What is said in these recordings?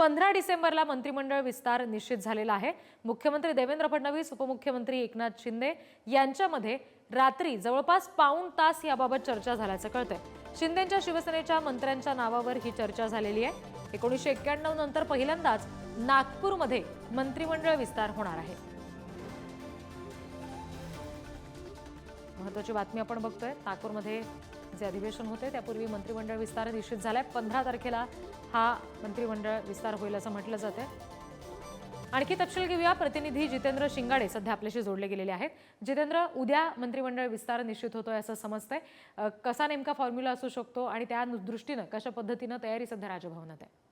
पंधरा डिसेंबरला मंत्रिमंडळ विस्तार निश्चित झालेला आहे. मुख्यमंत्री देवेंद्र फडणवीस उपमुख्यमंत्री एकनाथ शिंदे यांच्यामध्ये रात्री जवळपास पाऊण तास याबाबत चर्चा झाल्याचं कळतंय. शिंदेच्या शिवसेनेच्या मंत्र्यांच्या नावावर ही चर्चा झालेली आहे. एकोणीसशे एक्क्याण्णव नंतर पहिल्यांदाच नागपूरमध्ये मंत्रिमंडळ विस्तार होणार आहे. महत्वाची बातमी आपण बघतोय. नागपूरमध्ये जे अधिवेशन होते त्यापूर्वी मंत्रिमंडळ विस्तार निश्चित झालाय. पंधरा तारखेला हा मंत्रिमंडळ विस्तार होईल असं म्हटलं जातंय. आणखी तपशील घेऊया. प्रतिनिधी जितेंद्र शिंगाडे सध्या आपल्याशी जोडले गेलेले आहेत. जितेंद्र उद्या मंत्रिमंडळ विस्तार निश्चित होतोय असं समजतंय. कसा नेमका फॉर्म्युला असू शकतो आणि त्या दृष्टीनं कशा पद्धतीनं तयारी सध्या राजभवनात आहे?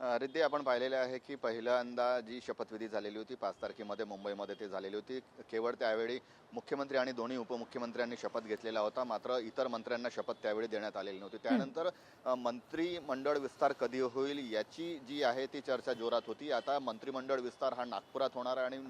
रिद्धी आपण पाहिलेले आहे की पहिल्यांदा जी शपथविधी झालेली होती पाच तारखेमध्ये मुंबईमध्ये ते झालेली होती. केवळ त्यावेळी मुख्यमंत्री आणि दोन्ही उपमुख्यमंत्र्यांनी शपथ घेतलेला होता. मात्र इतर मंत्र्यांना शपथ त्यावेळी देण्यात आलेली नव्हती. त्यानंतर मंत्रिमंडळ विस्तार कधी होईल याची जी आहे ती चर्चा जोरात होती. आता मंत्रिमंडळ विस्तार हा नागपुरात होणार आहे आणि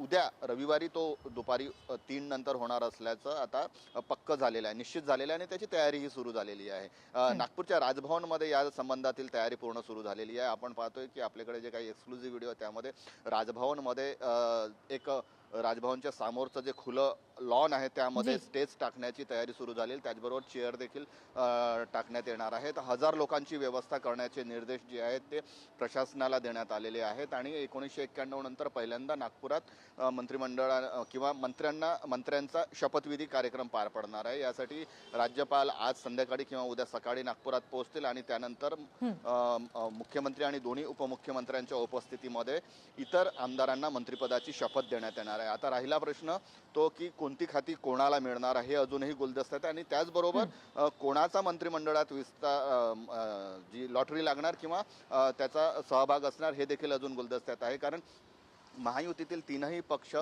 उद्या रविवारी तो दुपारी तीन नंतर होणार असल्याचं आता पक्क झालेलं आहे निश्चित झालेलं आहे आणि त्याची तयारीही सुरू झालेली आहे. नागपूरच्या राजभवनमध्ये या संबंधातील तयारी पूर्ण सुरू झालेली आहे. आपण पाहतोय की आपल्याकडे जे काही एक्सक्लुझिव्ह व्हिडिओ त्यामध्ये राजभवनमध्ये एक राजभवनच्या समोरचं जे खुलं लॉन आहे त्यामध्ये. स्टेज टाकण्याची तयारी सुरू झाली. त्याचबरोबर चेअर देखील टाकण्यात येणार आहेत. हजार लोकांची व्यवस्था करण्याचे निर्देश जे आहेत ते प्रशासनाला देण्यात आलेले आहेत. आणि एकोणीसशे एक्क्याण्णव नंतर पहिल्यांदा नागपुरात मंत्रिमंडळा किंवा मंत्र्यांना मंत्र्यांचा शपथविधी कार्यक्रम पार पडणार आहे. यासाठी राज्यपाल आज संध्याकाळी किंवा उद्या सकाळी नागपुरात पोहोचतील आणि त्यानंतर मुख्यमंत्री आणि दोन्ही उपमुख्यमंत्र्यांच्या उपस्थितीमध्ये इतर आमदारांना मंत्रिपदाची शपथ देण्यात येणार आहे. आता राहिला प्रश्न तो की कोणती खाती कोणाला मिळणार आहे? हे अजूनही गुलदस्त्यात आहे. आणि त्याचबरोबर कोणाचा मंत्रिमंडळात विस्तार जी लॉटरी लागणार किंवा त्याचा सहभाग असणार हे देखील अजून गुलदस्त्यात आहे. कारण महायुतीतील तीनही पक्ष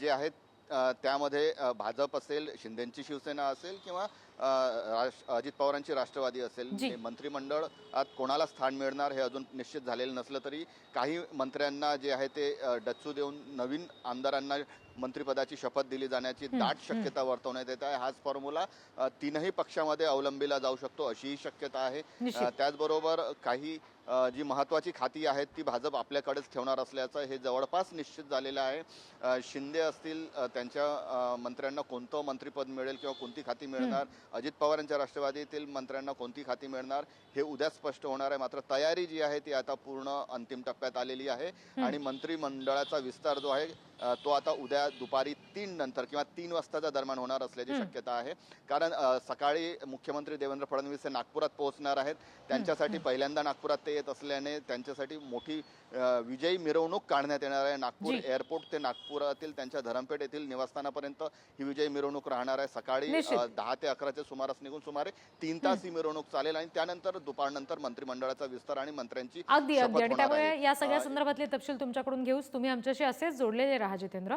जे आहेत त्यामध्ये भाजप असेल शिंदेची शिवसेना असेल किंवा अजित पवारांची राष्ट्रवादी असेल मंत्रिमंडळात कोणाला स्थान मिळणार हे अजून निश्चित झालेलं नसलं तरी काही मंत्र्यांना जे आहे ते डच्चू देऊन नवीन आमदारांना मंत्रिपदाची शपथ दिली जाण्याची दाट शक्यता वर्तवण्यात येत आहे. हाच फॉर्म्युला तीनही पक्षामध्ये अवलंबिला जाऊ शकतो अशीही शक्यता आहे. त्याचबरोबर काही जी महत्वाची खाती आहेत ती भाजप आपल्याकडेच ठेवणार असल्याचं हे जवळपास निश्चित झालेलं आहे. शिंदे असतील त्यांच्या मंत्र्यांना कोणतं मंत्रिपद मिळेल किंवा कोणती खाती मिळणार? अजित पवारांच्या राष्ट्रवादीतील मंत्र्यांना कोणती खाती मिळणार? हे उद्या स्पष्ट होणार आहे. मात्र तयारी जी आहे ती आता पूर्ण अंतिम टप्प्यात आलेली आहे. आणि मंत्रिमंडळाचा विस्तार जो आहे तो आता उद्या दुपारी तीन नंतर किंवा तीन वाजताच्या दरम्यान होणार असल्याची शक्यता आहे. कारण सकाळी मुख्यमंत्री देवेंद्र फडणवीस हे नागपुरात पोहोचणार आहेत. त्यांच्यासाठी पहिल्यांदा नागपुरात ते येत असल्याने त्यांच्यासाठी मोठी विजयी मिरवणूक काढण्यात येणार आहे. नागपूर. एअरपोर्ट ते नागपुरातील त्यांच्या धरमपेठ येथील निवासस्थानापर्यंत ही विजयी मिरवणूक राहणार आहे. सकाळी दहा ते अकराच्या सुमारास निघून सुमारे तीन तास ही मिरवणूक चालेल आणि त्यानंतर दुपारनंतर मंत्रिमंडळाचा विस्तार आणि मंत्र्यांची अगदी अगदी. आणि त्यामुळे. या सगळ्या संदर्भातले तपशील तुमच्याकडून घेऊच. तुम्ही आमच्याशी असेच जोडलेले राहा जितेंद्र.